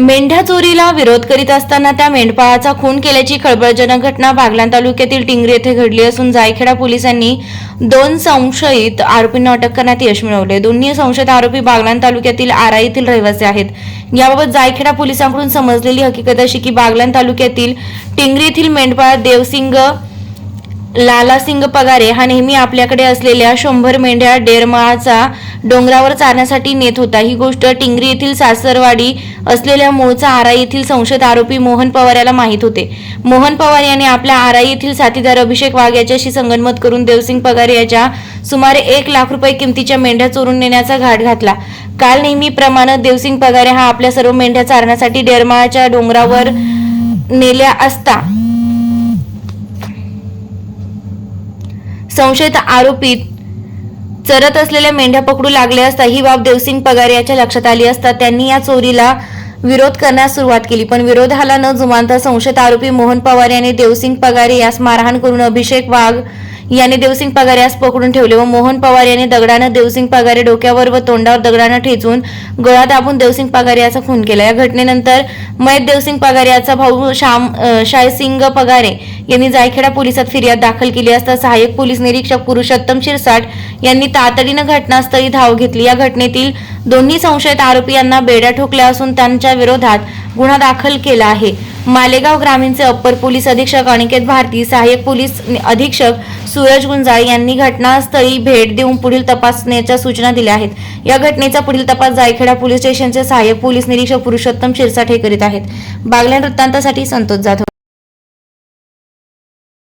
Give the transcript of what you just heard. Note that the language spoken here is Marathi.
मेंढ्या चोरीला विरोध करीत असताना त्या मेंढपाळाचा खून केल्याची खळबळजनक घटना बागलाण तालुक्यातील टिंगरी येथे घडली असून जायखेडा पोलिसांनी दोन संशयित आरोपींना अटक करण्यात यश मिळवले. दोन्ही संशयित आरोपी बागलाण तालुक्यातील आरा येथील रहिवासी आहेत. याबाबत जायखेडा पोलिसांकडून समजलेली हकीकत अशी की बागलाण तालुक्यातील टिंगरी येथील मेंढपाळ देवसिंग लालासिंग पगारे हा नेहमी आपल्याकडे असलेल्या शंभर मेंढ्या डेरमाळाचा डोंगरावर चारण्यासाठी नेत होता. ही गोष्ट टिंगरी येथील सासरवाडी असलेल्या मूळचा आराई येथील संशयित आरोपी मोहन पवार याला माहीत होते. मोहन पवार यांनी आपल्या आराई येथील साथीदार अभिषेक वाघ याच्याशी संगनमत करून देवसिंग पगारे याच्या सुमारे एक लाख रुपये किमतीच्या मेंढ्या चोरून नेण्याचा घाट घातला. काल नेहमीप्रमाणे देवसिंग पगारे हा आपल्या सर्व मेंढ्या चारण्यासाठी डेरमाळाच्या डोंगरावर नेल्या असता. संशयित आरोपीत चरत असलेल्या मेंढ्या पकडू लागले असता ही बाब देवसिंग पगार याच्या लक्षात आली असता त्यांनी या चोरीला विरोध करण्यास सुरुवात केली. पण विरोधाला न जुमानता संशयित आरोपी मोहन पवार यांनी देवसिंग पगारे यास मारहाण करून अभिषेक वाघ यांनी देवसिंग पगार यास पकडून ठेवले व मोहन पवार यांनी दगडानं देवसिंग पगारे डोक्यावर व तोंडावर दगडानं ठेचून गळा दाबून देवसिंग पगार याचा खून केला. या घटनेनंतर मयत देवसिंग पगार याचा भाऊ श्याम शायसिंग पगारे यांनी जायखेडा पोलिसात फिर्याद दाखल केली असता सहाय्यक पोलीस निरीक्षक पुरुषोत्तम शिरसाट यांनी तातडीनं घटनास्थळी धाव घेतली. या घटनेतील दोन्ही संशयित आरोपी यांना बेड्या ठोकल्या असून त्यांच्या विरोधात गुन्हा दाखल केला आहे. मालेगाव ग्रामीणचे अप्पर पोलीस अधीक्षक अनिकेत भारती सहाय्यक पोलीस अधीक्षक सूरज गुंजाळ यांनी घटनास्थळी भेट देऊन पुढील तपासण्याच्या सूचना दिल्या आहेत. या घटनेचा पुढील तपास जायखेडा पोलीस स्टेशनचे सहाय्यक पोलीस निरीक्षक पुरुषोत्तम शिरसाठे करीत आहेत. बागल्या वृत्तांतासाठी संतोष जाधव.